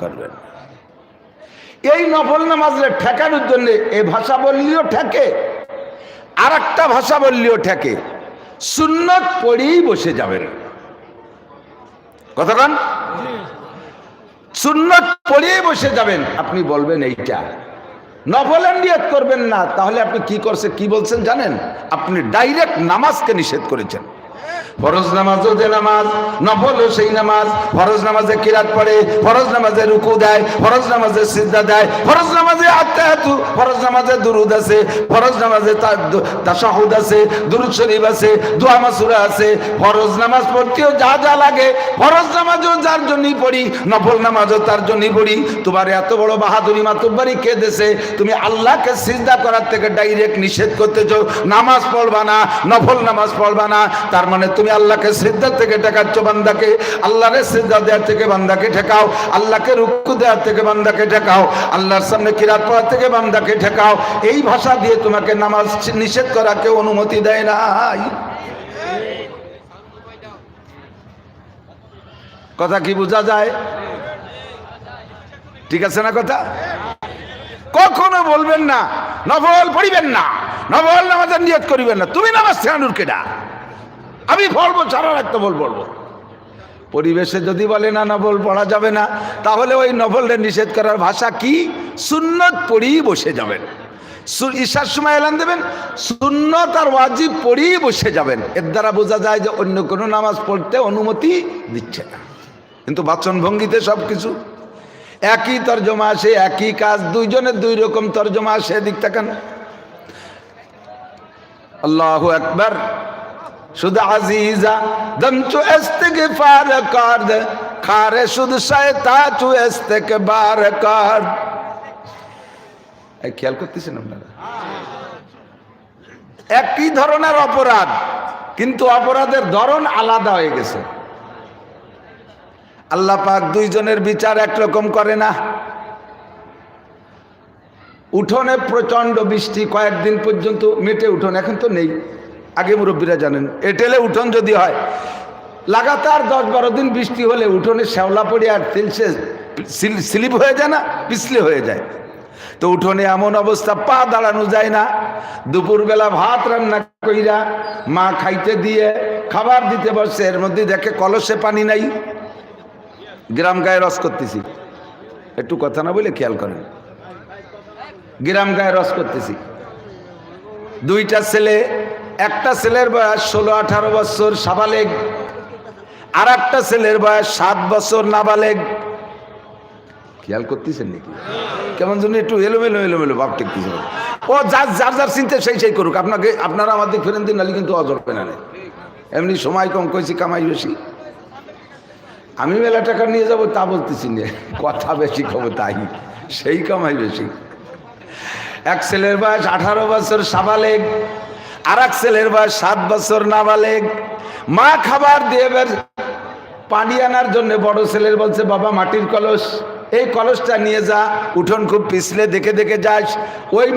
করবেন। এই নফল নামাজের ঠেকানোর জন্য এ ভাষা বললেও ঠেকে আর একটা ভাষা বললেও ঠেকে, সুন্নত পড়েই বসে যাবেন। কতক্ষণ সুন্নত পড়েই বসে যাবেন। আপনি বলবেন এইটা। নফলের নিয়ত করবেন না, তাহলে আপনি কি করছে কি বলছেন জানেন? আপনি ডাইরেক্ট নামাজকে নিষেধ করেছেন। ফরজ নামাজও যে নামাজ নফলও সেই নামাজ, ফরজ নামাজে কিরাত পড়ে, ফরজ নামাজে রুকু দেয়, ফরজ নামাজে সিদ্ধা দেয়, ফরজ নামাজে আত্মাহাতু ফরজ নামাজে দুরুদ আছে, ফরজ নামাজে তাশাহুদ আছে, দুরুদ শরীফ আছে, দোয়া মাসুরা আছে, ফরজ নামাজ পড়তেও যা যা লাগে, ফরজ নামাজও যার জন্যই পড়ি, নফল নামাজও তার জন্যই পড়ি। তোমার এত বড় বাহাদুরি মাতুব্বারি কে দেশে? তুমি আল্লাহকে সিজদা করার থেকে ডাইরেক্ট নিষেধ করতেছো, নামাজ পড়বা না, নফল নামাজ পড়বা না, তার মানে তুমি আল্লাহকে সিদ্ধা থেকে ঠেকাচ্ছ বান্দাকে, আল্লাহরে সিদ্ধা দেওয়ার থেকে বান্দাকে ঠেকাও, আল্লাহকে রুক্কু দেওয়ার থেকে বান্দাকে ঠেকাও, আল্লাহর সামনে কিরাত পড়ার থেকে বান্দাকে ঠেকাও। এই ভাষা দিয়ে তোমাকে নামাজ নিষেধ করাকে অনুমতি দেয় নাই। কথা কি বোঝা যায়? ঠিক আছে না কথা? কখনো বলবেন না, নফল পড়িবেন না, নফল নামাজের নিয়ত করিবেন না। তুমি নামাজ শেখানোর কেডা? আমি বলব সারা রাখতে বল বলব। পরিবেশে যদি বলে না নফল পড়া যাবে না, তাহলে ওই নফলটা নিষেধ করার ভাষা কি? সুন্নত পড়েই বসে যাবেন। ঈশার সময় এলান দেবেন, সুন্নত আর ওয়াজিব পড়েই বসে যাবেন। এর দ্বারা বোঝা যায় যে অন্য কোনো নামাজ পড়তে অনুমতি দিচ্ছে না। কিন্তু বাচন ভঙ্গিতে সব কিছু একই তর্জমা আসে, একই কাজ, দুইজনের দুই রকম তর্জমা আসে দিক তাকান আল্লাহ একবার শুধু আজিজা দমচু এস্তেকে ফার কর, খারে শুধু শয়তা চু এস্তেকে বার কর খেয়াল করতেছেন আপনারা? একই ধরনের অপরাধ, কিন্তু অপরাধের ধরন আলাদা হয়ে গেছে। আল্লাহ পাক দুইজনের বিচার একরকম করে না। উঠোনে প্রচণ্ড বৃষ্টি, কয়েকদিন পর্যন্ত মেটে উঠোন, এখন তো নেই। আগে মুরব্বীরা জানেন, এটেলে উঠোন যদি হয়, লাগাতার দশ বারো দিন বৃষ্টি হলে উঠোনে শ্যাওলা পড়ে আর তেলসে স্লিপ হয়ে যায় না, পিছলে হয়ে যায়। তো উঠোনে এমন অবস্থা, পা দাঁড়ানো যায় না। দুপুরবেলা ভাত রান্না কইরা মা খাইতে দিয়ে খাবার দিতে বসছে এর মধ্যে দেখে কলসে পানি নাই। গ্রাম গায়ে রস করতেছি। একটু কথা না বলে খেয়াল করেন। গ্রাম গায়ে রস করতেছি। দুইটা ছেলে একটা ছেলের বয়স ষোলো, আঠারো বছর, সাবালেগ। আর একটা ছেলের বয়স সাত বছর, নাবালেগ। খেয়াল করতেছেন নাকি? কেমন জন্য একটু এলোমেলো এলোমেলো ভাব টেকতেছে ও যার যার যার চিন্তা সেই সেই করুক। আপনাকে, আপনারা আমাদের ফেরেন দিন নালি কিন্তু অজর না এমনি সময় কম কইছি, কামাই বেশি। আমি মেলা টাকা নিয়ে যাব তা বলতেছি না। কথা বেশি খবর তাই। সেই কামাই বেশি। এক ছেলের বয়স আঠারো বছর, সাবালেগ। আর এক ছেলের বয়স সাত বছর নাবালেগ মা খাবার দিয়ে এবার পানি আনার জন্য বড় ছেলের বলছে, বাবা, মাটির কলস। এই কলসটা নিয়ে যা, উঠোন খুব পিছলে দেখে দেখে যাস। ওই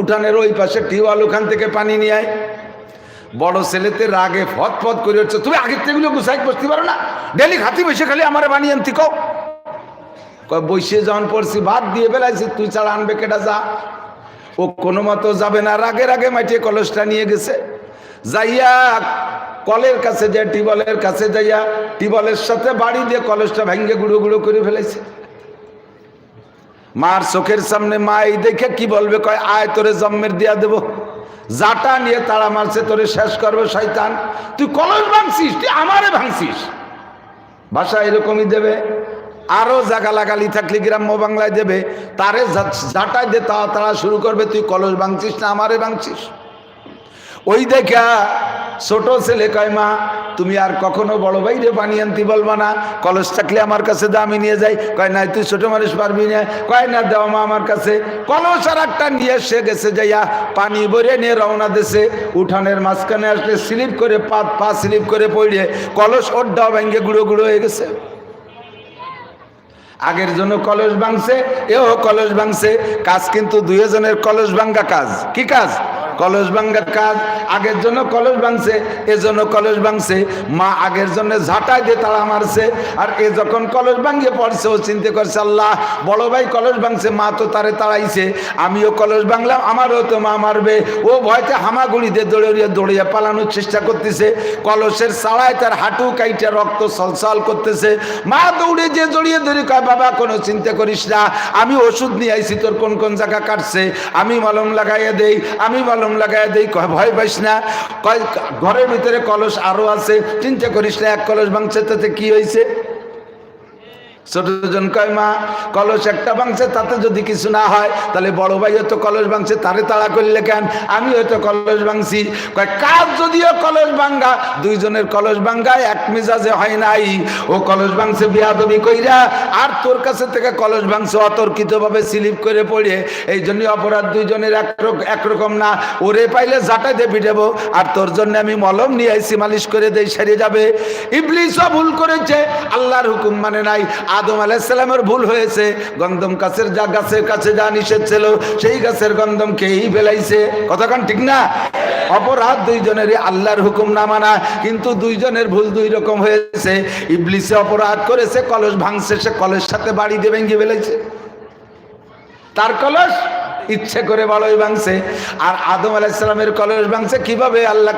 উঠানের ওই পাশে টিউবওয়েল ওখান থেকে পানি নিয়ে আয়। বড় ছেলেতে রাগে ফত ফত করে হচ্ছে তুমি আগের থেকে গুছাই বসতে পারো না। ডেলি খাতি বসে খালি আমার বানিয়ে আনতি কও। কয়, বসে যখন পড়ছি, ভাত দিয়ে বেলাইছি, তুই ছাড়া আনবে কেটা যা? ও কোনো মতো যাবে না। রাগে রাগে মাটিয়ে কলসটা নিয়ে গেছে। যাইয়া কলের কাছে যায় টিবলের কাছে যাইয়া টিবলের সাথে বাড়ি দিয়ে কলসটা ভেঙ্গে গুঁড়ো গুঁড়ো করে ফেলেছে। মার চোখের সামনে মা এই দেখে কি বলবে, কয়, আয়, তোরে জন্মের দিয়া দেব। জাটা নিয়ে তারা মারছে, তোরে শেষ করবে, শয়তান। তুই কলস ভাঙছিস, তুই আমারে ভাঙছিস। ভাষা এরকমই দেবে। আরও জাগা লাগালি থাকলে গ্রাম্য বাংলায় দেবে। তারে জাটাই দে তাড়া তাড়া শুরু করবে, তুই কলস ভাঙছিস না, আমারে ভাঙছিস। ওই দেখা ছোট ছেলে কয়, মা, তুমি আর কখনো বড় ভাইরে পানি আনতে বলবা না। কলস থাকলে আমার কাছে দা, আমি নিয়ে যাই। কয় না তুই ছোট মানুষ পারবি না। কয়, না দেওয়া মা আমার কাছে। কলস আর একটা নিয়ে সে গেছে যাইয়া পানি ভরে নিয়ে রওনা দেশে উঠানের মাঝখানে আসলে স্লিপ করে পা পা স্লিপ করে পড়ে কলস ওড্ডা ভেঙ্গে গুঁড়ো গুঁড়ো হয়ে গেছে। আগের জন্য কলস ভাঙছে, এও কলস ভাঙছে। কাজ কিন্তু দুইজনের কলস ভাঙ্গা কাজ। কি কাজ? কলস ভাঙ্গার কাজ, আগের জন্য কলস ভাঙছে এজন্য কলস ভাঙছে, মা আগের জন্য ঝাঁটাই দিয়ে তাড়া মারছে, আর এ যখন কলস ভাঙ্গিয়ে পড়ছে, ও চিন্তা করছে, আল্লাহ, বড় ভাই কলস ভাঙছে, মা তো তারে তাড়াইছে, আমিও কলস ভাঙলাম, আমারও তো মা মারবে, ও ভয়তে হামাগুড়িতে দৌড়িয়ে দৌড়িয়ে পালানোর চেষ্টা করতেছে, কলসের সাড়ায় তার হাঁটু কাইটে রক্ত সলসল করতেছে, মা দৌড়ে যে জড়িয়ে ধরে কয়, বাবা, কোনো চিন্তা করিস না, আমি ওষুধ নিয়ে আইছি, তোর কোন কোন জায়গা কাটছে, আমি মলম লাগাইয়া দেই, আমি মলম লাগাইয়া দেই, কয়, ভয় পাইস না। কয়, ঘরের ভিতরে কলস আরও আছে, চিন্তা করিস না, এক কলস ভাঙছে, তাতে কি হয়েছে ছোটজন কয়, মা, কলস একটা ভাঙছে তাতে যদি কিছু না হয়, তাহলে বড় ভাই হয়তো কলস ভাঙছে তারে তাড়া করলে কেন? আমি হয়তো কলস ভাঙছি কয় কাজ যদিও কলস ভাঙ্গা দুইজনের কলস ভাঙ্গা এক মেজাজে হয় নাই। ও কলস ভাঙছে বিয়াদবি কইরা, আর তোর কাছে থেকে কলস ভাঙছে অতর্কিত ভাবে স্লিপ করে পড়ে। এই জন্য অপরাধ দুইজনের এক একরকম না। ওরে পাইলে জাটাইতে পিটাবো আর তোর জন্য আমি মলম নিয়ে আইসি মালিশ করে দেই, সেরে যাবে। ইবলিসও ভুল করেছে, আল্লাহর হুকুম মানে নাই। আদম আলাইসালামের ভুল হয়েছে। গন্ধম গাছের যা গাছের কাছে যা নিষেধ ছিল, সেই গাছের গন্ধম খেয়েই ফেলাইছে? কথাখান ঠিক না? অপরাধ দুইজনেরই আল্লাহর হুকুম না মানা, কিন্তু দুইজনের ভুল দুই রকম হয়েছে। ইবলিসে অপরাধ করেছে, কলস ভাঙছে, সে কলের সাথে বাড়ি দিয়ে ভেঙে ফেলেছে। তার কলস ইচ্ছে করে বড়ই ভাঙছে। আর আদম আলাইসালামের কলস ভাঙছে কীভাবে? আল্লাহ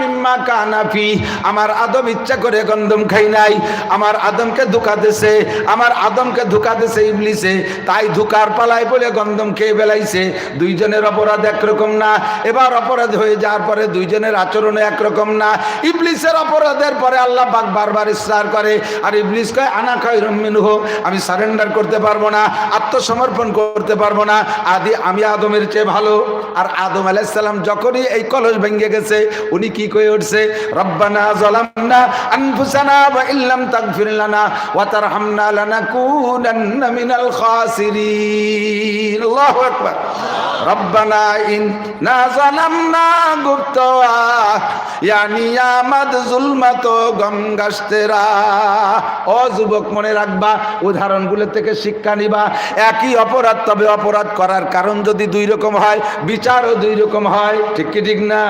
মিম্মা কানাফি আমার আদম ইচ্ছা করে গন্ধম খাই নাই। আমার আদমকে ধোকা দিছে, আমার আদমকে ধোকা দিছে ইবলিসে। তাই ধোকার পালায় বলে গন্ধম খেয়ে বেলাইছে। দুইজনের অপরাধ একরকম না। এবার অপরাধ হয়ে যাওয়ার পরে দুইজনের আচরণ একরকম না। ইবলিসের অপরাধের পরে আল্লাহ পাক বারবার ইসরার করে। আর ইবলিস কয়, আনা খাই রমিনহ আমি সারেন্ডার করতে পারব না, আত্মসমর্পণ করতে পারব না। আদি, আমি আদমের চেয়ে ভালো। আর আদম আলাইসাল্লাম যখনই এই কলস ভেঙে গেছে, উনি কি কয়ে উঠছে? রব্বানা জলামনা আনফুসানা ওয়া ইল্লাম তাগফির ওয়া তারহামনা লানাকুনান্না মিনাল খাসিরিন। আল্লাহু আকবার। রব্বানা জালামনা ইয়ানি আমাদ জুলমাত ও যুবক মনে রাখবা, উদাহরণগুলো থেকে শিক্ষা নিবা। একই অপরাধ, তবে অপরাধ করার কারণ যদি দুই রকম হয়, বিচারও দুই রকম হয়। ঠিক কি ঠিক না?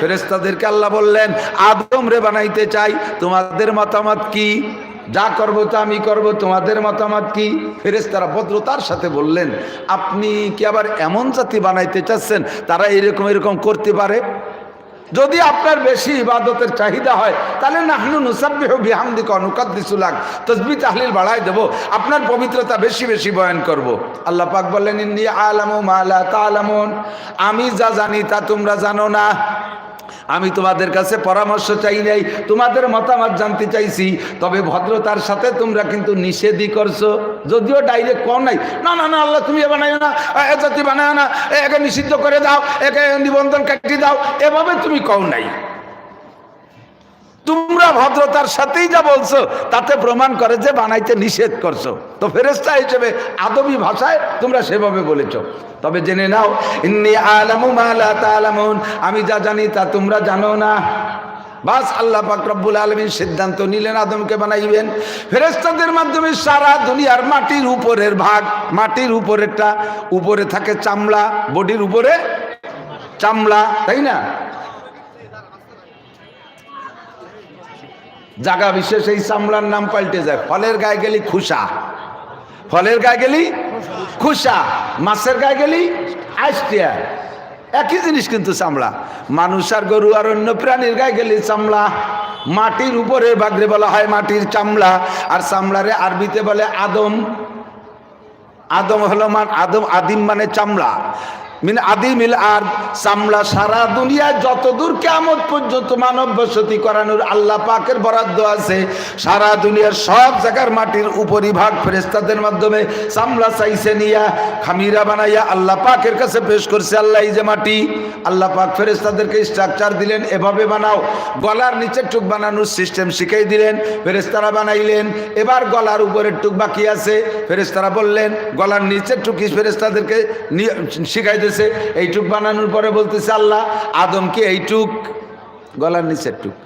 ফেরেস্তাদেরকে আল্লাহ বললেন, আদম রে বানাইতে চাই, তোমাদের মতামত কি? যা করব তা আমি করব, তোমাদের মতামত কি? ফেরেস্তারা ভদ্রতার সাথে বললেন, আপনি কি আবার এমন জাতি বানাইতে চাচ্ছেন? তারা এরকম এরকম করতে পারে? যদি আপনার বেশি ইবাদতের চাহিদা হয়, তাহলে নাহনু নুসাব্বিহু বিহামদিকা দিসুলাক তসবি তাহলিল বাড়াই দেবো। আপনার পবিত্রতা বেশি বেশি বয়ান করব। আল্লাহ পাক বললেন ইন্দি আলামু মালা তা আলামুন আমি যা জানি তা তোমরা জানো না। আমি তোমাদের কাছে পরামর্শ চাই নাই, তোমাদের মতামত জানতে চাইছি, তবে ভদ্রতার সাথে তোমরা কিন্তু নিষেধই করছ, যদিও ডাইরেক্ট কম নাই। না না না, আল্লাহ তুমি এ না, এ জাতি বানায় না একে নিষিদ্ধ করে দাও, একে নিবন্ধন কাটিয়ে দাও, এভাবে তুমি কও নাই। তোমরা ভদ্রতার সাথেই যা বলছো, তাতে প্রমাণ করে যে বানাইতে নিষেধ করছ। তো ফেরেস্তা হিসেবে আদবি ভাষায় তোমরা সেভাবে বলেছ। তবে জেনে নাও, ইন্নি আমি যা জানি তা তোমরা জানো না। বাস আল্লাহ রব্বুল আলমীর সিদ্ধান্ত নিলেন, আদমকে বানাইবেন। ফেরেস্তাদের মাধ্যমে সারা দুনিয়ার মাটির উপরের ভাগ, মাটির উপরেরটা উপরে থাকে চামড়া, বডির উপরে চামড়া, তাই না? জাগা বিশেষ এই চামড়ার নাম পাল্টে যায়। ফলের গায়ে গেলি খুশা। ফলের গায়ে গেলি খুশা। মাছের গায়ে গেলি আইসটিয়া একই জিনিস কিন্তু চামড়া। মানুষ আর গরু আর অন্য প্রাণীর গায়ে গেলি চামড়া। মাটির উপরে বাগরে বলা হয় মাটির চামড়া। আর চামড়ারে আরবিতে বলে আদম। আদম হলো মান আদম আদিম মানে চামড়া। মিন আদিমিল আর চামড়া সারা দুনিয়ায় যতদূর কেমন পর্যন্ত মানব বসতি করানোর আল্লাহ পাকের বরাদ্দ আছে, সারা দুনিয়ার সব জায়গার মাটির উপরিভাগ ফেরেস্তাদের মাধ্যমে চামড়া চাইছে নিয়া, খামিরা বানাইয়া আল্লাহ পাকের কাছে পেশ করছে আল্লাহ যে মাটি। আল্লাহ পাক ফেরেস্তাদেরকে স্ট্রাকচার দিলেন, এভাবে বানাও। গলার নিচের টুক বানানোর সিস্টেম শিখাই দিলেন ফেরেস্তারা বানাইলেন। এবার গলার উপরের টুক বাকি আছে ফেরেস্তারা বললেন, গলার নিচের টুকি ফেরেস্তাদেরকে নিয়ে- এইটুক বানানোর পরে বলতেছে আল্লাহ আদমকে এইটুক গলার নিচের টুক।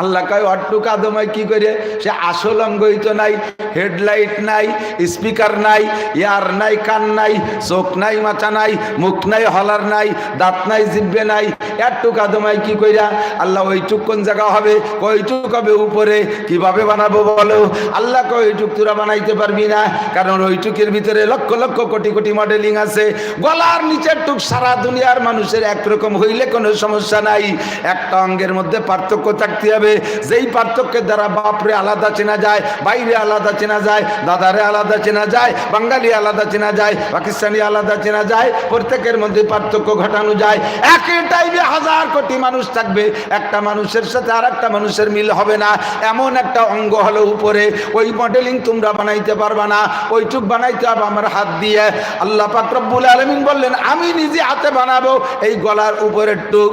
আল্লাহ কয় অট্টু কাদমায় কি করে? সে আসল অঙ্গই তো নাই, হেডলাইট নাই, স্পিকার নাই, ইয়ার নাই, কান নাই, চোখ নাই, মাথা নাই, মুখ নাই, হলার নাই, দাঁত নাই, জিব্বে নাই। একটু কাদমায় কি কইরা? আল্লাহ ওইটুক কোন জায়গা হবে? কইটুক হবে উপরে? কীভাবে বানাবো বলো? আল্লাহ কয়, ওইটুক তোরা বানাইতে পারবি না, কারণ ওইটুকের ভিতরে লক্ষ লক্ষ কোটি কোটি মডেলিং আছে। গলার নিচের টুক সারা দুনিয়ার মানুষের একরকম হইলে কোনো সমস্যা নাই। একটা অঙ্গের মধ্যে পার্থক্য থাকতে হবে। যেই পার্থক্যের দ্বারা বাপরে আলাদা চেনা যায়, বাইরে আলাদা চেনা যায়, দাদারে আলাদা চেনা যায়, বাঙালি আলাদা চেনা যায়, পাকিস্তানি আলাদা চেনা যায়, প্রত্যেকের মধ্যে পার্থক্য ঘটানো যায়। একই টাইমে হাজার কোটি মানুষ থাকবে। একটা মানুষের সাথে আর একটা মানুষের মিল হবে না। এমন একটা অঙ্গ হলো উপরে। ওই মডেলিং তোমরা বানাইতে পারবা না। ওইটুক বানাইতে হবে আমার হাত দিয়ে। আল্লাহ পাক রব্বুল আলমিন বললেন, আমি নিজে হাতে বানাবো। এই গলার উপরের টুক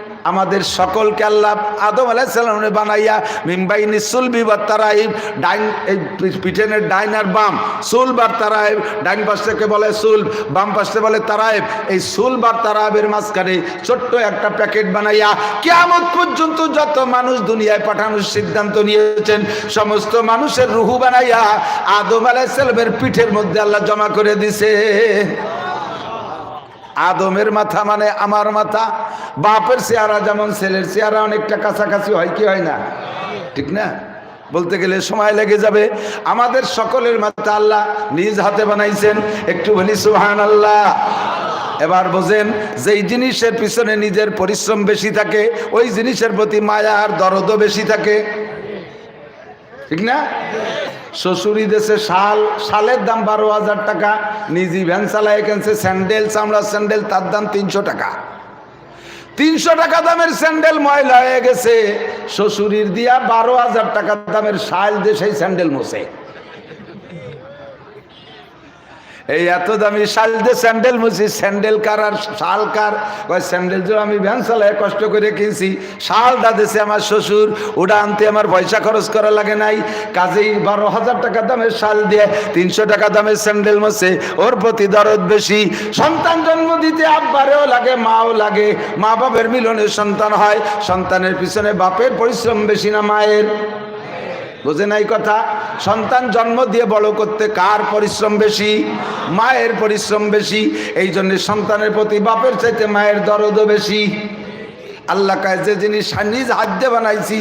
আমাদের সকলকে আল্লাহ আদম আলাইসাল্লামে বানাইয়া মিম্বাইনি সুলবি বা তারাইব, ডাইন এই পিছনের ডাইন আর বাম সুল বার তারাইব, ডাইন পাশ থেকে বলে সুল বাম পাশ বলে তারাইব। এই সুল বার তারাইবের মাঝখানে ছোট্ট একটা প্যাকেট বানাইয়া কেমন পর্যন্ত যত মানুষ দুনিয়ায় পাঠানোর সিদ্ধান্ত নিয়েছেন, সমস্ত মানুষের রুহু বানাইয়া আদম আলাইসাল্লামের পিঠের মধ্যে আল্লাহ জমা করে দিছে। আদমের মাথা মানে আমার মাথা, বাপের চেহারা যেমন ছেলের চেহারা অনেকটা কাছাকাছি হয় কি হয় না? ঠিক না? বলতে গেলে সময় লেগে যাবে। আমাদের সকলের মাথা আল্লাহ নিজ হাতে বানাইছেন। একটু বলি সুহান আল্লাহ এবার বোঝেন, যেই জিনিসের পিছনে নিজের পরিশ্রম বেশি থাকে, ওই জিনিসের প্রতি মায়া আর দরদও বেশি থাকে। ঠিক না? শ্বশুরি দেশে শাল, শালের দাম বারো হাজার টাকা নিজে ভ্যান চালায় কেনছে, স্যান্ডেল চামড়ার স্যান্ডেল, তার দাম তিনশো টাকা। তিনশো টাকা দামের স্যান্ডেল ময়লা হয়ে গেছে, শ্বশুরির দিয়া বারো হাজার টাকা দামের শাল সেই স্যান্ডেল মোছে। এই এত দামি শাল দিয়ে স্যান্ডেল মুছি, স্যান্ডেল কার আর শাল কার? ওই স্যান্ডেল যে আমি ভ্যান চালায় কষ্ট করে কিনছি, শাল দাদেছে আমার শ্বশুর, ওটা আনতে আমার পয়সা খরচ করা লাগে নাই। কাজেই বারো হাজার টাকা দামের শাল দিয়ে তিনশো টাকা দামের স্যান্ডেল মছে, ওর প্রতি দরদ বেশি। সন্তান জন্ম দিতে আব্বারেও লাগে, মাও লাগে। মা বাপের মিলনের সন্তান হয়, সন্তানের পিছনে বাপের পরিশ্রম বেশি না, মায়ের। বোঝে নাই কথা? সন্তান জন্ম দিয়ে বড় করতে কার পরিশ্রম বেশি? মায়ের পরিশ্রম বেশি। এই জন্যে সন্তানের প্রতি বাপের চাইতে মায়ের দরদও বেশি। আল্লাহ কায়, যে জিনিস নিজ হাত দিয়ে বানাইছি,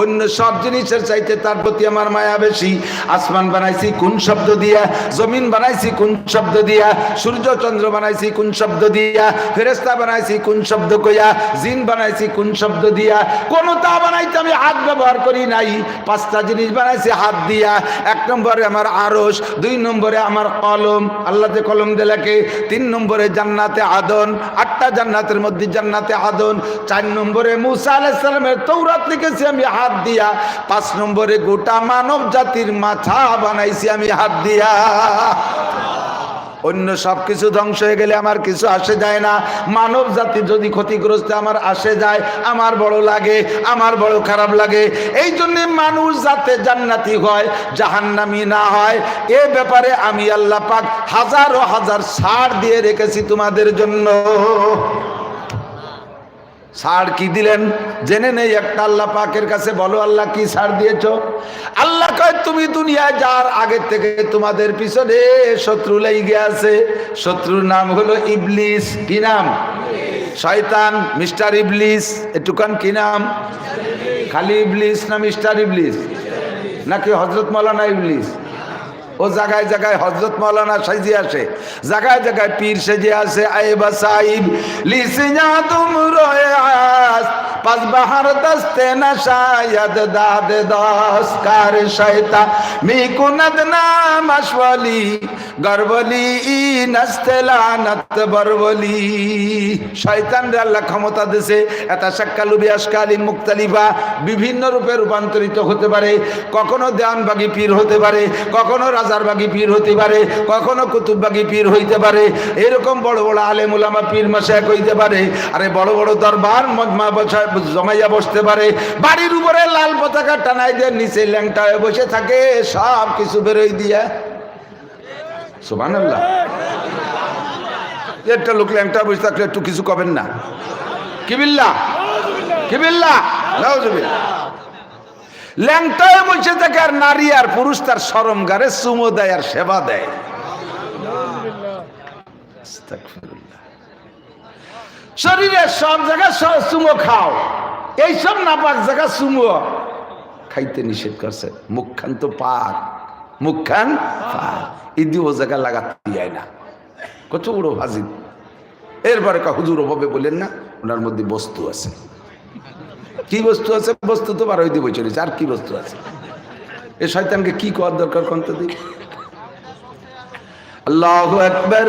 অন্য সব জিনিসের চাইতে তার প্রতি আমার মায়া বেশি। আসমান বানাইছি কোন শব্দ দিয়া, জমিন বানাইছি কোন শব্দ দিয়া সূর্য চন্দ্র বানাইছি কোন শব্দ দিয়া ফেরেস্তা বানাইছি কোন শব্দ কইয়া, জিন বানাইছি কোন শব্দ দিয়া। কোনো তা বানাইতে আমি হাত ব্যবহার করি নাই। পাঁচটা জিনিস বানাইছি হাত দিয়া। এক নম্বরে আমার আরস দুই নম্বরে আমার কলম আল্লাহ যে কলম দিয়ে লেখে। তিন নম্বরে জান্নাতে আদন আটটা জান্নাতের মধ্যে জান্নাতে আদন। চার নম্বরে মুসা আলাইসালামের তৌরাত লিখেছি আমি, হাত দিয়া। পাঁচ নম্বরে গোটা মানব জাতির মাথা বানাইছি আমি, হাত দিয়া। অন্য সব কিছু ধ্বংস হয়ে গেলে আমার কিছু আসে যায় না। মানব জাতি যদি ক্ষতিগ্রস্ত আমার আসে যায়, আমার বড় লাগে, আমার বড় খারাপ লাগে। এই জন্যে মানুষ যাতে জান্নাতি হয়, জাহান্নামি না হয়, এ ব্যাপারে আমি আল্লাহ পাক হাজারো হাজার সার দিয়ে রেখেছি তোমাদের জন্য। ছাড় কি দিলেন? জেনে নেই একটা আল্লাহ পাকের কাছে, বলো আল্লাহ কি ছাড় দিয়েছ? আল্লাহ কয়, তুমি দুনিয়ায় যার আগের থেকে তোমাদের পিছনে শত্রু লেগে আছে। শত্রুর নাম হলো ইবলিস। কি নাম? শয়তান। মিস্টার ইবলিস। এটুকান কি নাম? খালি ইবলিস না মিস্টার ইবলিস? নাকি হজরত মৌলানা ইবলিস? ও জায়গায় জায়গায় হজরত মৌলানা সাজিয়ে আসে। জায়গায় জায়গায় পীর সেজে আসে আইবা সাহিব লিসিয়া তুম রয়ে দস্তে না শায়দ দাদ দস কার শয়তা। মি কুনদ নাম আশওয়ালি গরবলি ই নস্তেলা নত বরবলি। শয়তান রে আল্লাহ ক্ষমতা দিছে এটা শাক্কালুবি আশকালি মুক্তালিফা। বিভিন্ন রূপে রূপান্তরিত হতে পারে, কখনো দেওয়ানবাগি পীর হতে পারে, কখনো রাজারবাগি পীর হতে পারে, কখনো কুতুববাগি পীর হইতে পারে। এরকম বড় বড় আলেম উলামা পীর মাসাক হইতে পারে। আরে বড় বড় দরবার মজমা বসায় জমাইয়া বসতে পারে। বাড়ির উপরে লাল পতাকা টানাই দিয়ে নিচে ল্যাংটা বসে থাকে, সব কিছু বেরোই দিয়া। সোমান একটা লোক ল্যাংটা বসে থাকলে একটু কিছু কবেন না। কি বিল্লা? কি বিল্লা? ল্যাংটায় বসে থাকে আর নারী আর পুরুষ তার সরম গারে চুমো দেয় আর সেবা দেয়। শরীরের সব জায়গায় চুমো খাও। এইসব নাপাক জায়গা চুমো। খাইতে নিষেধ করছে। মুখখান তো পাক। মুখখান পাক। ইদি ও জায়গা লাগাতে যায় না। কত বড় ভাজি এরপরে হুজুর ওভাবে বলেন না, ওনার মধ্যে বস্তু আছে। কি বস্তু আছে? বস্তু তো বার হইতে চলেছে আর কি বস্তু আছে? এ শয়তানকে কি করার দরকার কোনটা দিই আল্লাহ একবার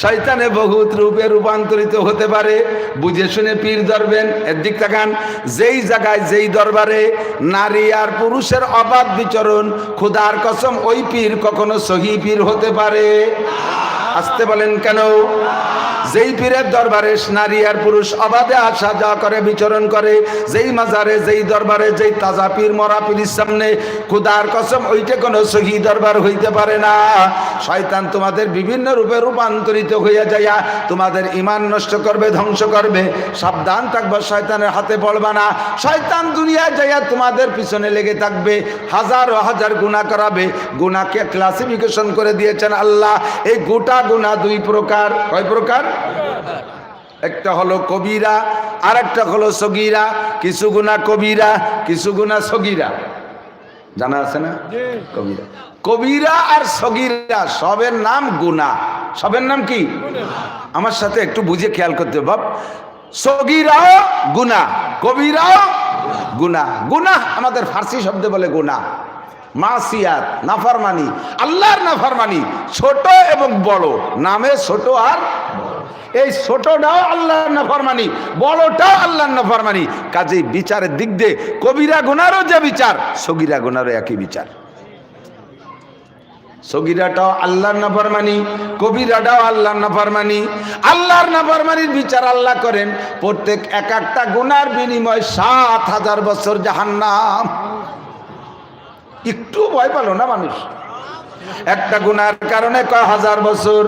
শয়তানে বহুত রূপে রূপান্তরিত হতে পারে। বুঝে শুনে পীর ধরবেন এর দিক তাকান। যেই জায়গায়, যেই দরবারে নারী আর পুরুষের অবাধ বিচরণ ক্ষুধার কসম ওই পীর কখনো সহি পীর হতে পারে। আসতে বলেন কেন? যেই পীরের দরবারে নারী আর পুরুষ অবাধে আসা যা করে, বিচরণ করে, যেই মাজারে, যেই দরবারে, যেই তাজা পীর মরা পীরের সামনে, খুদার কসম ওইটা কোনো সহি দরবার হইতে পারে না। শয়তান তোমাদের বিভিন্ন রূপে রূপান্তরিত হইয়া যাইয়া তোমাদের ইমান নষ্ট করবে, ধ্বংস করবে। সাবধান থাকবে, শয়তানের হাতে পড়বা না। শয়তান দুনিয়ায় যাইয়া তোমাদের পিছনে লেগে থাকবে, হাজার হাজার গুণা করাবে। গুণাকে ক্লাসিফিকেশন করে দিয়েছেন আল্লাহ। এই গোটা গুণা দুই প্রকার। কয় প্রকার? একটা হলো কবিরা আর একটা হলো সগিরা। কিছু গুণা কবিরা কিছু গুণা সগিরা। জানা আছে না? কবিরা। কবিরা আর সগিরা সবের নাম গুণা। সবের নাম কি? আমার সাথে একটু বুঝে খেয়াল করতে হবে বাপ। সগিরাও গুণা কবিরাও গুণা। গুণা আমাদের ফার্সি শব্দে বলে গুণা। মাসিয়াত নাফরমানি। আল্লাহর নাফরমানি ছোট এবং বড়। নামে ছোট আর বড়। এই ছোটটাও আল্লাহর নাফরমানি, বড়টাও আল্লাহর নাফরমানি। কাজেই বিচারের দিক দিয়ে কবিরা গুনারও যে বিচার, সগিরা গুনারও একই বিচার। সগিরাটাও আল্লাহর নাফরমানি, কবিরাটাও আল্লাহর নাফরমানি। আল্লাহর নাফরমানির বিচার আল্লাহ করেন। প্রত্যেক এক একটা গুনার বিনিময় সাত হাজার বছর জাহান্নাম। একটু ভয় পেল না মানুষ? একটা গুনার কারণে কয় হাজার বছর?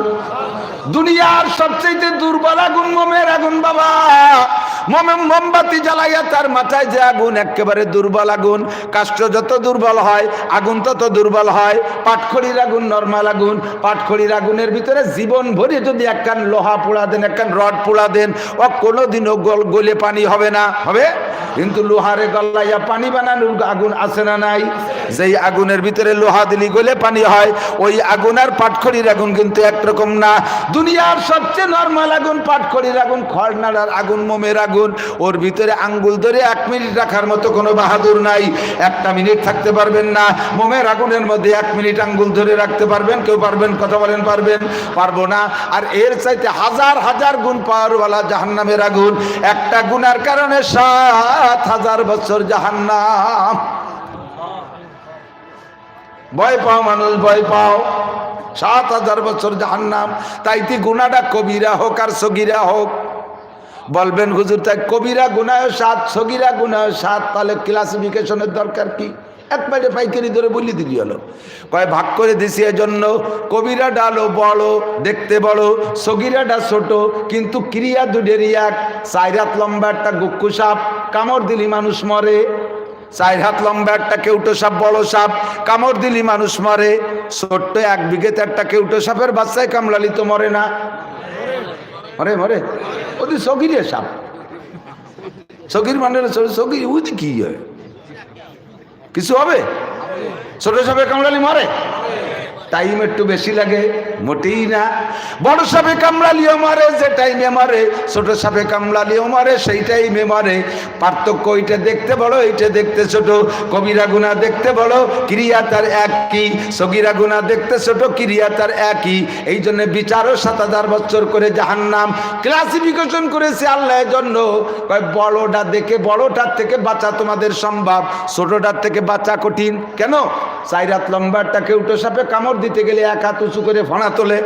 দুনিয়ার সবচেয়ে দুর্বল আগুন মোমের আগুন বাবা। মোমে মোমবাতি জ্বালাইয়া তার মাথায় যে আগুন একেবারে দুর্বল আগুন কাষ্ট যত দুর্বল হয়, আগুন তত দুর্বল হয়, পাটখড়ির আগুন নর্মাল আগুন, পাটখড়ির আগুনের ভিতরে জীবন ভরে যদি একখান লোহা পোড়া দেন, একখান রড পোড়া দেন, ও কোনোদিনও গল গলে পানি হবে না। হবে? কিন্তু লোহারে গল্লাইয়া পানি বানানোর আগুন আছে না নাই? যেই আগুনের ভিতরে লোহা দিলি গলে পানি হয়, ওই আগুন আর পাটখড়ির আগুন কিন্তু একরকম না। দুনিয়ার সবচেয়ে নর্মাল আগুন, পাটখড়ির আগুন, খড়নাড়ার আগুন, মোমের আগুন, ওর ভিতরে আঙ্গুল ধরে এক মিনিট রাখার মতো কোনো বাহাদুর নাই। একটা মিনিট থাকতে পারবেন না, মোমের আগুনের মধ্যে এক মিনিট আঙ্গুল ধরে রাখতে পারবেন, কেউ পারবেন, কথা বলেন পারবেন? পারব না। আর এর চাইতে হাজার হাজার গুণ পাওয়ারওয়ালা জাহান্নামের আগুন। একটা গুনার কারণে সাত হাজার বছর জাহান্নাম। ভয় পাও মানুষ, ভয় পাও। সাত হাজার বছর জাহান্নাম। তাইতে গুণাটা কবিরা হোক আর সগিরা হোক। বলবেন হুজুর, তাই কবিরা গুনায় সাত, সগিরা গুনায় সাত, তাহলে ক্লাসিফিকেশনের দরকার কি? একবারে পাইকারি ধরে বলি দিলি হলো। কয়, ভাগ করে দিছি এজন্য। কবিরা ডালো বড়, দেখতে বড়। সগিরাটা ছোট, কিন্তু ক্রিয়া দুডেরই এক। চাইরাত লম্বা একটা গুক্কু সাপ, কামড় দিলি মানুষ মরে। চার হাত লম্বা একটা কেউটো সাপ, বড় সাপ, কামড় দিলি মানুষ মরে। ছোট্ট এক বিঘেতে একটা কেউটো সাপের বাচ্চায় কামড়ালি তো মরে না। মরে মরে। ওদি সগিরে সাপ। সগির মানে সগি উদি কি হয়? কিছু হবে? ছোট সাপে কামড়ালি মরে? টাইম একটু বেশি লাগে, মোটেই না। বড় সাপে কামড়ালিও মারে যে টাইমে মারে, ছোট সাপে কামড়ালিও মারে সেই টাইমে মারে। পার্থক্য ওইটা দেখতে বড়, এইটা দেখতে ছোট। কবিরা গুণা দেখতে বড়, ক্রিয়া তার একই। সগিরা গুণা দেখতে ছোট, ক্রিয়া তার একই। এই জন্য বিচারও সাত হাজার বছর করে জাহান্নাম। ক্লাসিফিকেশন করেছে আল্লাহর জন্য। বড়টা দেখে, বড়টার থেকে বাঁচা তোমাদের সম্ভব। ছোটটার থেকে বাঁচা কঠিন। কেন? চাইরাত লম্বারটা কেউটো সাপে কামড় দিতে গেলে এক হাত উঁচু করে ফাঁড়া তোলে।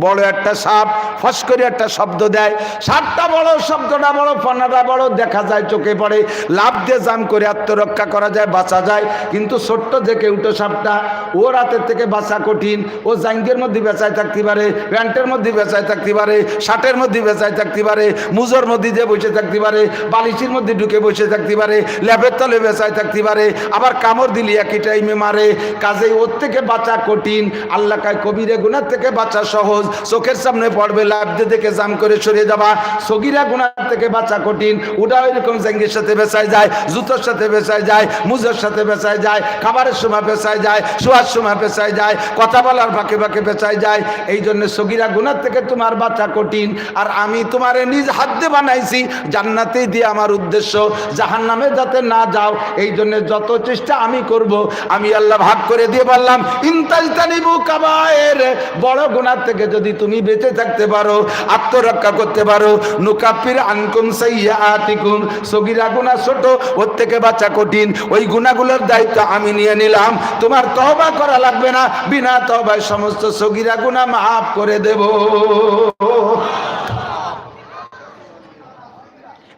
বড় একটা সাপ, ফস করে একটা শব্দ দেয়। সাপটা বড়, শব্দটা বড়, ফনাটা বড়, দেখা যায় চোখে পড়ে। লাভ দিয়ে জাম করে আত্মরক্ষা করা যায়, বাঁচা যায়। কিন্তু ছোট্ট যে কেউটো সাপটা, ও রাতের থেকে বাঁচা কঠিন। ও জাঙ্গের মধ্যে বেচায় থাকতে পারে, প্যান্টের মধ্যে বেচায় থাকতে পারে, শার্টের মধ্যে বেচায় থাকতে পারে, মুজোর মধ্যে যে বসে থাকতে পারে, বালিশের মধ্যে ঢুকে বসে থাকতে পারে, ল্যাবের তলে বেচায় থাকতে পারে, আবার কামড় দিলি একই টাইমে মারে। কাজেই ওর থেকে বাঁচা কঠিন। আল্লাহ কায়, কবিরে গুনার থেকে বাঁচা সহজ। চোখের সামনে পড়বে লাভ দিয়ে দেখে জাম করে সরে যাবা। সগিরা গুনার থেকে বাঁচা কঠিন। ওটাও এরকম জাঙ্গির সাথে বেচায় যায়, জুতোর সাথে বেচায় যায়, মুজোর সাথে বেচায় যায়, খাবারের সময় বেচায় যায়, শোয়ার সময় বেচায় যায়, কথা বলার ফাঁকে ফাঁকে বেচায় যায়। এই জন্য সগিরা গুনার থেকে তোমার বাঁচা কঠিন। আর আমি তোমার নিজ হাত দিয়ে বানাইছি, জান্নাতেই দিয়ে আমার উদ্দেশ্য জাহান নামে যাতে না যাও। এই জন্য যত চেষ্টা আমি করব, আমি আল্লাহ ভাগ করে দিয়ে বললাম, ইনতাজতানিবু কাবায়ের, বড় গুনার থেকে যদি তুমি বেঁচে থাকতে পারো, আত্মরক্ষা করতে পারো, নুকাফির আনকুম সাইয়াতিকুম সগিরা গুনাহ ছোট, ওর থেকে বাঁচা কঠিন। ওই গুনাহগুলোর দায়িত্ব আমি নিয়ে নিলাম। তোমার তওবা করা লাগবে না। বিনা তওবায় সমস্ত সগিরা গুনাহ মাফ করে দেব।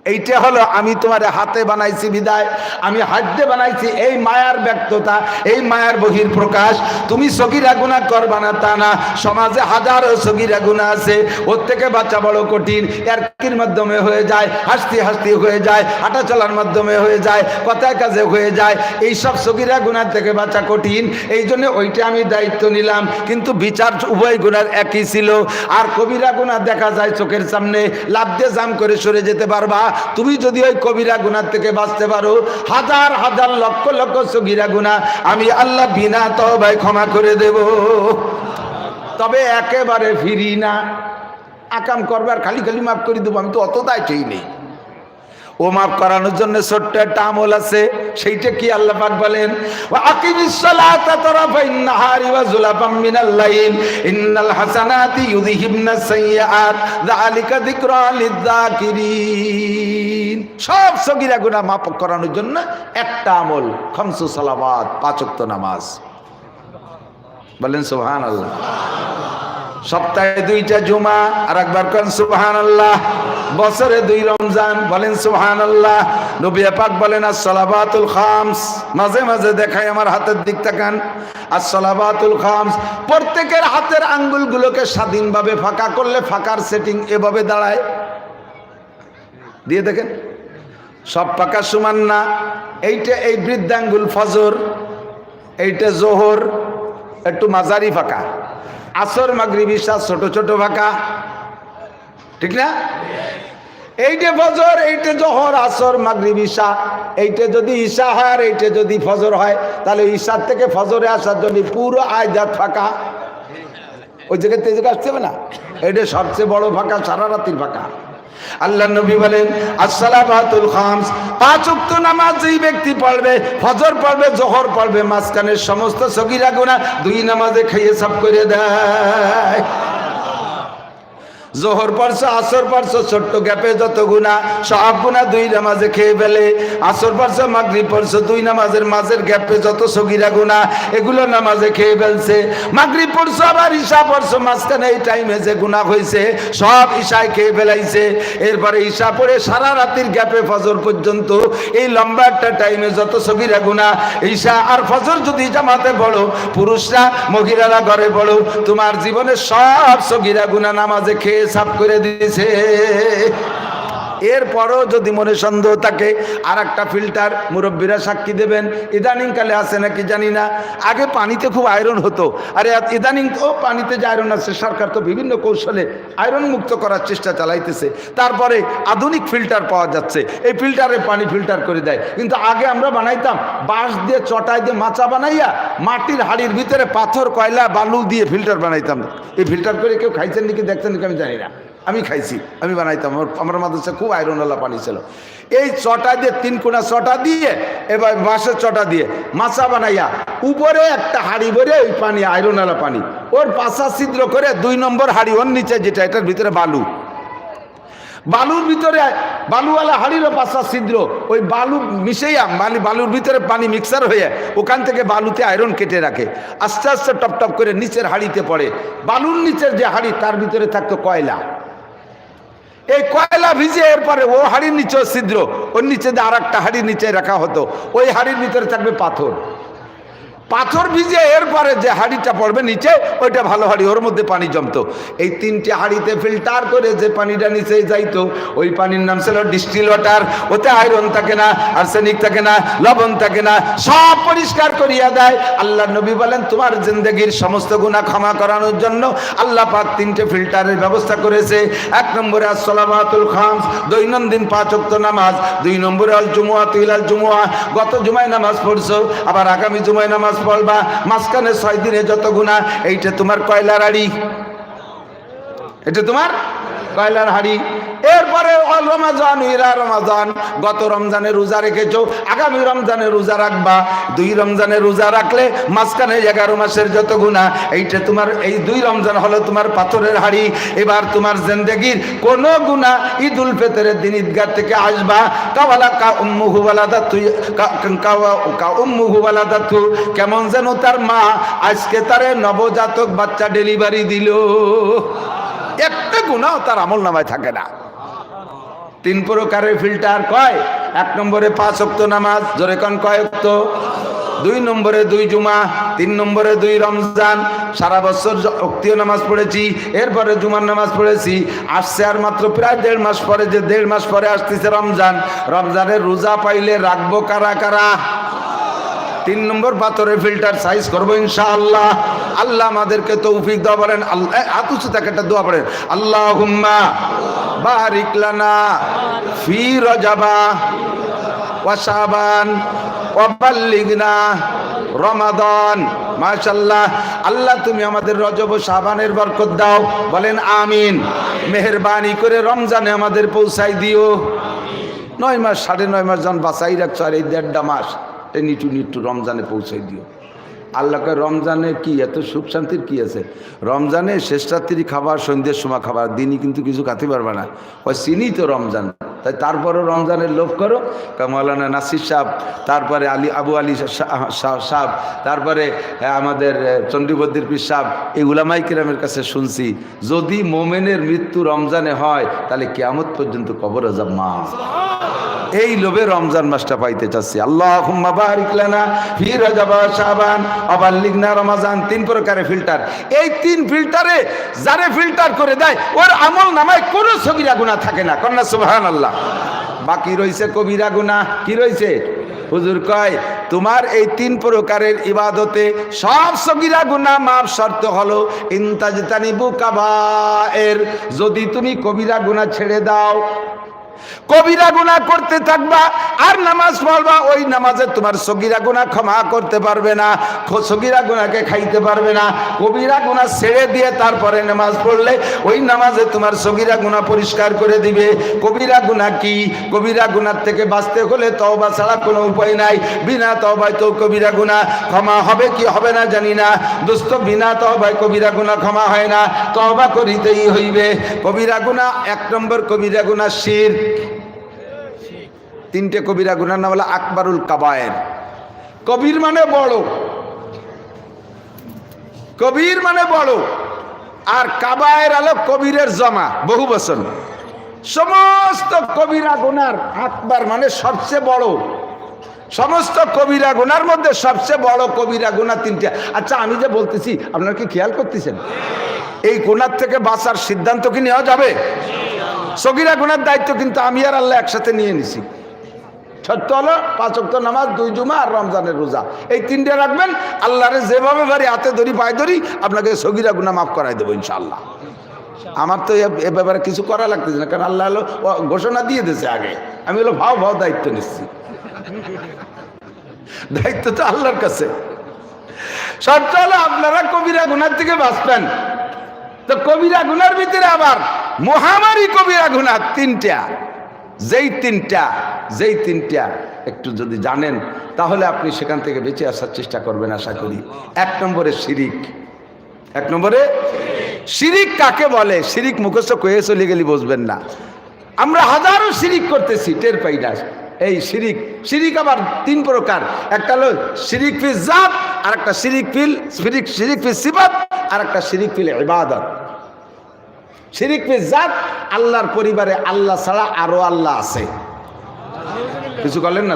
এইটা হলো আমি তোমার হাতে বানাইছি বিদায়, আমি হাতে বানাইছি এই মায়ার ব্যক্ততা, এই মায়ার বহির প্রকাশ তুমি সগিরা গুণা করবা না তা না, সমাজে হাজারো সগিরা গুণা আছে, ওর থেকে বাচ্চা বড় কঠিন। এর মাধ্যমে হয়ে যায়, হাসতে হাসতে হয়ে যায়, হাঁটা চলার মাধ্যমে হয়ে যায়, কথায় কাজে হয়ে যায়। এই সব সগিরা গুণার থেকে বাঁচা কঠিন, এই জন্য ওইটা আমি দায়িত্ব নিলাম। কিন্তু বিচার উভয় গুণার একই ছিল। আর কবিরা গুণা দেখা যায় চোখের সামনে লাভ দিয়ে জাম করে সরে যেতে পারবা। তুমি যদি ওই কবিরা গুণার থেকে বাঁচতে পারো, হাজার হাজার লক্ষ লক্ষ সগিরা গুণা আমি আল্লাহ বিনা তবাই ক্ষমা করে দেব। তবে একেবারে ফিরি না। আকাম করবার খালি খালি মাফ করে দেবো, আমি তো অত দায় চেয়ে নেই। ও মাফ করানোর জন্য ছোট্ট একটা আমল আছে, সেইটা কি আল্লাহ পাক বলেন? ইন্নাল হাসানাতি ইউযহিবনাস সাইয়্যাত যালিকা যিকরা লিয-যাকিরিন সব সগীরা গুনাহ মাফ করানোর জন্য একটা আমল, খামসু সালাওয়াত, পাঁচ ওয়াক্ত নামাজ। বলেন সুবহানাল্লাহ। সপ্তাহে দুইটা জুমা আর একবার করেন সুবহান আল্লাহ বছরে দুই রমজান, বলেন সুবহান আল্লাহ নবী পাক বলেন, আসসালাবাতুল খামস। মাঝে মাঝে দেখাই আমার হাতের দিক তাকান আসসালাবাতুল খামস। প্রত্যেকের হাতের আঙ্গুলগুলোকে স্বাধীনভাবে ফাঁকা করলে ফাঁকার সেটিং এভাবে দাঁড়ায়। দিয়ে দেখেন, সব পাকা সমান না। এইটা এই বৃদ্ধাঙ্গুল ফজর, এইটা জোহর, একটু মাঝারি ফাঁকা। আসর মাগরি বিশ্বাস ছোট ছোট ফাঁকা। ঠিক না? এইটা ফজর, এইটা জহর, আসর, মাগরিব ঈশা এইটা যদি ঈশা হয় আর এইটা যদি ফজর হয়, তাহলে ঈশার থেকে ফজরে আসার জন্য পুরো আয়জাত ফাঁকা। ওই জায়গায় তেজে আসতে হবে না? এটা সবচেয়ে বড় ফাঁকা সারা রাতির ফাঁকা। আল্লাহ নবী বলেন, আসসালামাতুল খামস। পাঁচ উক্ত নামাজ যেই ব্যক্তি পড়বে, ফজর পড়বে, জোহর পড়বে, মাঝখানের সমস্ত সগিরা গুণা দুই নামাজে খাইয়ে সব করে দেয়। জোহর পড়ছো আসর পড়ছো ছোট্ট গ্যাপে যত গুণা, সব গুণা দুই নামাজে খেয়ে ফেলে। আসর পড়ছো মাগরি পড়ছো দুই নামাজের মাঝের গ্যাপে যত সগিরা গুণা, এগুলো নামাজে খেয়ে ফেলছে। মাগরিব পড়ছো, আবার ঈশা পড়ছো, মাঝখানে এই টাইমে যে গুণা হয়েছে সব ঈশায় খেয়ে ফেলাইছে। এরপরে ঈশা পড়ে সারা রাতির গ্যাপে ফজর পর্যন্ত, এই লম্বা একটা টাইমে যত সগিরা গুণা, ঈশা আর ফজর যদি জামাতে বড় পুরুষরা, মহিলারা ঘরে বড় তোমার জীবনে সব সগিরা গুণা নামাজে খেয়ে সাফ করে দিয়েছে এরপরও যদি মনে সন্দেহ থাকে আর একটা ফিল্টার মুরব্বীরা সাক্ষী দেবেন। ইদানিংকালে আছে নাকি জানি না। আগে পানিতে খুব আয়রন হতো। আরে ইদানিং তো পানিতে যে আয়রন আছে, সরকার তো বিভিন্ন কৌশলে আয়রন মুক্ত করার চেষ্টা চালাইতেছে। তারপরে আধুনিক ফিল্টার পাওয়া যাচ্ছে। এই ফিল্টারে পানি ফিল্টার করে দেয়। কিন্তু আগে আমরা বানাইতাম বাঁশ দিয়ে, চটাই দিয়ে মাচা বানাইয়া মাটির হাড়ির ভিতরে পাথর, কয়লা, বালু দিয়ে ফিল্টার বানাইতাম। এই ফিল্টার করে কেউ খাইছেন নাকি, দেখছেন নাকি আমি জানি না। আমি খাইছি, আমি বানাইতাম। আমার আমার মাদ্রাসা খুব আয়রনওয়ালা পানি ছিল। এই চটা দিয়ে, তিন কোনা চটা দিয়ে, এবার বাঁশের চটা দিয়ে মাছা বানাইয়া উপরে একটা হাড়ি ভরে ওই পানি আয়রনওয়ালা পানি। ওর পাশা ছিদ্র করে দুই নম্বর হাড়ি, ওর নিচে যেটা, এটার ভিতরে বালু। বালুর ভিতরে, বালুওয়ালা হাড়িরও পাশা ছিদ্র। ওই বালু মিশেইয়া বালি বালুর ভিতরে পানি মিক্সার হয়ে ওখান থেকে বালুতে আয়রন কেটে রাখে। আস্তে আস্তে টপ টপ করে নিচের হাড়িতে পড়ে। বালুর নিচের যে হাড়ি, তার ভিতরে থাকতো কয়লা। এই কয়লা ভিজে এরপরে ও হাড়ির নিচে ছিদ্র, ওর নিচে আর একটা হাড়ির নিচে রাখা হতো, ওই হাড়ির ভিতরে থাকবে পাথর। পাথর ভিজে এরপরে যে হাড়িটা পড়বে নিচে, ওইটা ভালো হাড়ি, ওর মধ্যে পানি জমতো। এই তিনটে হাড়িতে ফিল্টার করে যে পানিটা নিচে যাইতো, ওই পানির নাম ছিল ডিস্টিল ওয়াটার ওতে আয়রন থাকে না, আর্সেনিক থাকে না, লবণ থাকে না, সব পরিষ্কার করিয়া দেয়। আল্লাহ নবী বলেন, তোমার জিন্দগির সমস্ত গুণা ক্ষমা করানোর জন্য আল্লাহ পাক তিনটে ফিল্টারের ব্যবস্থা করেছে। এক নম্বরে আসসালামাতুল খামস, দৈনন্দিন পাঁচ ওয়াক্ত নামাজ। দুই নম্বরে আল জুমুয়া তুইলাল জুমুয়া গত জুমায় নামাজ পড়ছো, আবার আগামী জুমায় নামাজ পড়বা মাঝখানে ছয় দিনে যত গুণা এইটা তোমার কয়লার আড়ি? এটা তোমার? কয়লার হাড়ি। এরপরে রমাজান ইরা রমাজান। গত রমজানে রোজা রেখেছো, আগামী রমজানে রোজা রাখবা। দুই রমজানে রোজা রাখলে মাঝখানে এগারো মাসের যত গুণা এইটা তোমার, এই দুই রমজান হলো তোমার পাথরের হাড়ি। এবার তোমার জিন্দগির কোন গুণা ঈদ উল ফেতরের দিন ঈদগাহ থেকে আসবা। কাওয়ালা কা উম্মুহু ওয়ালাদা তুই কা উম্মুহু ওয়ালাদা তু কেমন যেন তার মা আজকে তারে নবজাতক বাচ্চা ডেলিভারি দিল। গুণাও তার আমল নামায় থাকে না। তিন প্রকারের ফিল্টার কয়? এক নম্বরে পাঁচ অক্ত নামাজ, জোরে কন কয় অক্ত দুই নম্বরে দুই জুমা, তিন নম্বরে দুই রমজান। সারা বছর অক্তীয় নামাজ পড়েছি, এরপরে জুমার নামাজ পড়েছি। আসছে আর মাত্র প্রায় দেড় মাস পরে যে দেড় মাস পরে আসতেছে রমজান। রমজানের রোজা পাইলে রাখব কারা কারা? তিন নম্বর পাথরের ফিল্টার সাইজ করব ইনশাআল্লাহ। আল্লাহ আমাদেরকে তৌফিক দেওয়া বলেন। আল্লাহ উঁচু তাকে একটা দোয়া পড়েন। আল্লাহ হুম্মা বারিক ফি রজাবা ওয়াসাবান ওয়াবাল্লিগনা রমাদান। মাশাল্লাহ আল্লাহ তুমি আমাদের রজব ও শাবানের বরকত দাও। বলেন আমিন। মেহেরবানি করে রমজানে আমাদের পৌঁছাই দিও। নয় মাস, সাড়ে নয় মাস যখন বাঁচাই রাখছো, আর এই দেড়টা মাস নিটু নিটু রমজানে পৌঁছাই দিও। আল্লাহকে রমজানে কি, এত সুখ শান্তির কি আছে? রমজানে শেষ রাত্রি খাবার, সন্ধ্যের সময় খাবার, দিনই কিন্তু কিছু খাতে পারবে না। ওই চিনি তো রমজান। তাই তারপরও রমজানের লোভ করো। কামালানা নাসির সাহ তারপরে আলী, আবু আলী সাহ তারপরে আমাদের চণ্ডীবদ্দির পীর সাহ এই উলামাই কিরামের কাছে শুনছি, যদি মোমেনের মৃত্যু রমজানে হয়, তাহলে কেয়ামত পর্যন্ত কবর আজাব মা। এই লোভে রমজান মাসটা পাইতে চাচ্ছি। আল্লাহ বারিক লানা ফি রাজাবা শাবান আবার লিগনা রমাজান, তিন প্রকারের ফিল্টার। এই তিন ফিল্টারে যারে ফিল্টার করে দেয়, ওর আমল নামায় কোনো সগিরা গুণা থাকে না। কন্যা সুবহান আল্লাহ বাকি রইছে কবিরা গুণা কি রইছে? হুজুর কয়, তোমার এই তিন প্রকারের ইবাদতে সব সগিরা গুণা মাপ শর্ত হলো, ইন্তাজতানিবু কাবায়ের। যদি তুমি কবিরা গুণা ছেড়ে দাও কবিরা গুণা করতে থাকবা, আর নামাজ পড়বা, ওই নামাজে তোমার সগিরা গুণা ক্ষমা করতে পারবে না সগিরা গুণাকে খাইতে পারবে না। কবিরা গুণা ছেড়ে দিয়ে তারপরে নামাজ পড়লে, ওই নামাজে তোমার সগিরা গুণা পরিষ্কার করে দিবে। কবিরা গুণা কি? কবিরা গুণার থেকে বাঁচতে হলে তওবা ছাড়া কোনো উপায় নাই। বিনা তওবায় তো কবিরা গুণা ক্ষমা হবে কি হবে না জানি না। দোস্ত, বিনা তওবায় কবিরা গুণা ক্ষমা হয় না। তওবা করিতেই হইবে। কবিরা গুণা এক নম্বর কবিরা গুণা শির। তিনটে কবিরা গুনার নাম হলো আকবরুল কাবায়ের। কবির মানে বড়। কবির মানে বড়। আর কাবায়ের আলো কবিরের জমা, বহু বছর সমস্ত কবিরা গুনার আকবার মানে সবচেয়ে বড়। সমস্ত কবিরা গুনার মধ্যে সবচেয়ে বড় কবিরা গুণা তিনটে। আচ্ছা আমি যে বলতেছি, আপনারা কি খেয়াল করতেছেন? এই গুণার থেকে বাঁচার সিদ্ধান্ত কি নেওয়া যাবে? সগিরা গুনার দায়িত্ব কিন্তু আমি আর আল্লাহ একসাথে নিয়ে নিছি। ছোট্ট হলো, পাঁচ অক্ট নামাজ, দুই জুমা আর রমজানের রোজা। এই তিনটে রাখবেন, আল্লাহরে যেভাবে পারি হাতে ধরি, পায়ে ধরি, আপনাকে সগিরা গুনা মাফ করাই দেবো ইনশাআল্লাহ। আমার তো এ- ব্যাপারে কিছু করা লাগতেছে না, কারণ আল্লাহ হলো ঘোষণা দিয়ে দিয়েছে আগে। আমি হলো ভাও ভাও দায়িত্ব নিচ্ছি। দায়িত্ব তো আল্লাহর কাছে। সত্য হলো, আপনারা কবিরা গুনার থেকে বাঁচবেন। তো কবিরা গুনার ভিতরে আবার মহামারী কবিরা গুনা তিনটা। যেই তিনটা যেই তিনটা, একটু যদি জানেন, তাহলে আপনি সেখান থেকে বেঁচে আসার চেষ্টা করবেন আশা করি। এক নম্বরে শিরিক। এক নম্বরে শিরিক কাকে বলে? শিরিক মুখস্থ কয়ে চলে গেলি বসবেন না। আমরা হাজারো শিরিক করতেছি, টের পাই না। এই শিরিক শিরিক আবার তিন প্রকার। একটা হলো শিরিক ফিল জাত আর একটা শিরিক ফিল শিরিক শিরিক ফিল সিবাত আর একটা শিরিক ফিল ইবাদত। শিরিক ফিল জাত, আল্লাহর পরিবারে আল্লাহ ছাড়া আরও আল্লাহ আছে। কিছু বলেন না?